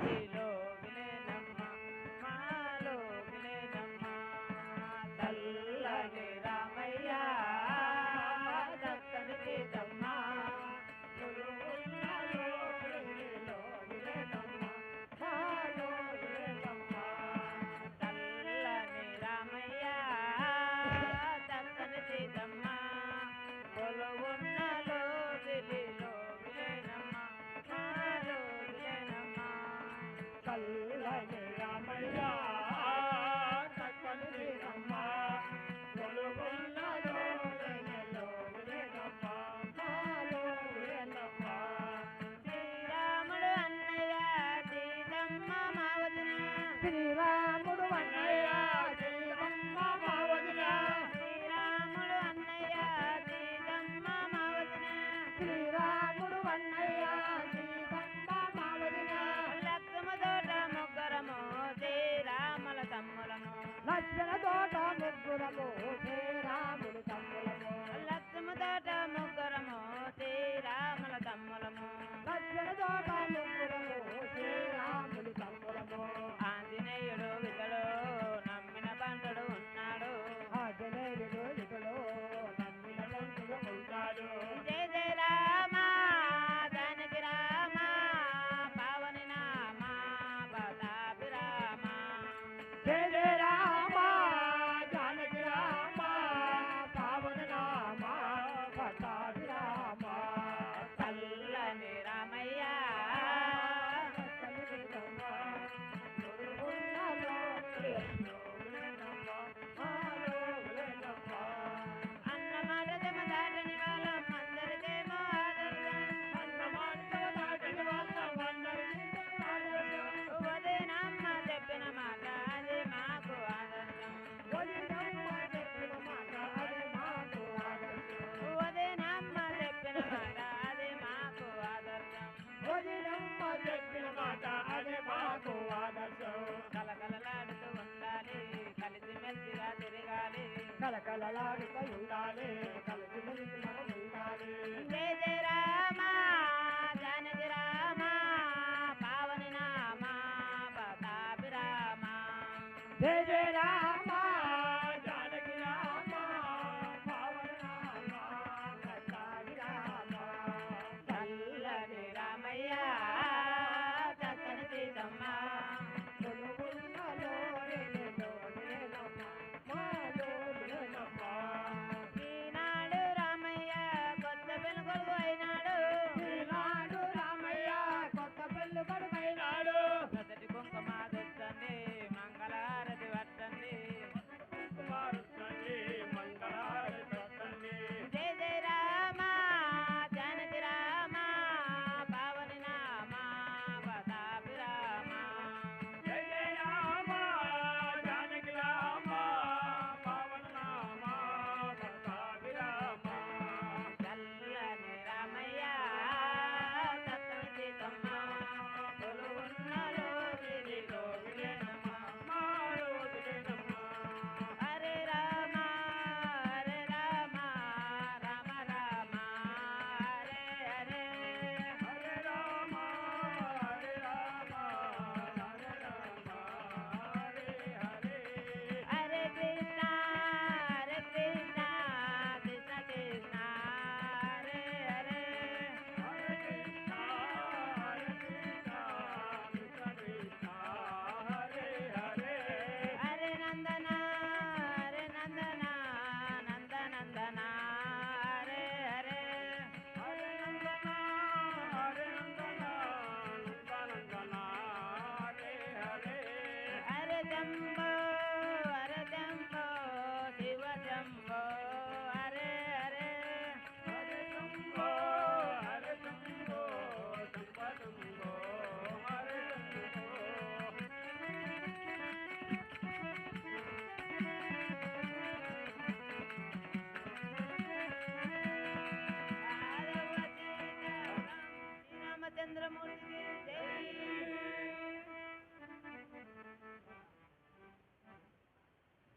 dude. Lá na esperadora. కలలాడుతూ ఉండాలి కలిసి మెలిసి మనం ఉండాలి జయ రామ. జానకి జయ జయ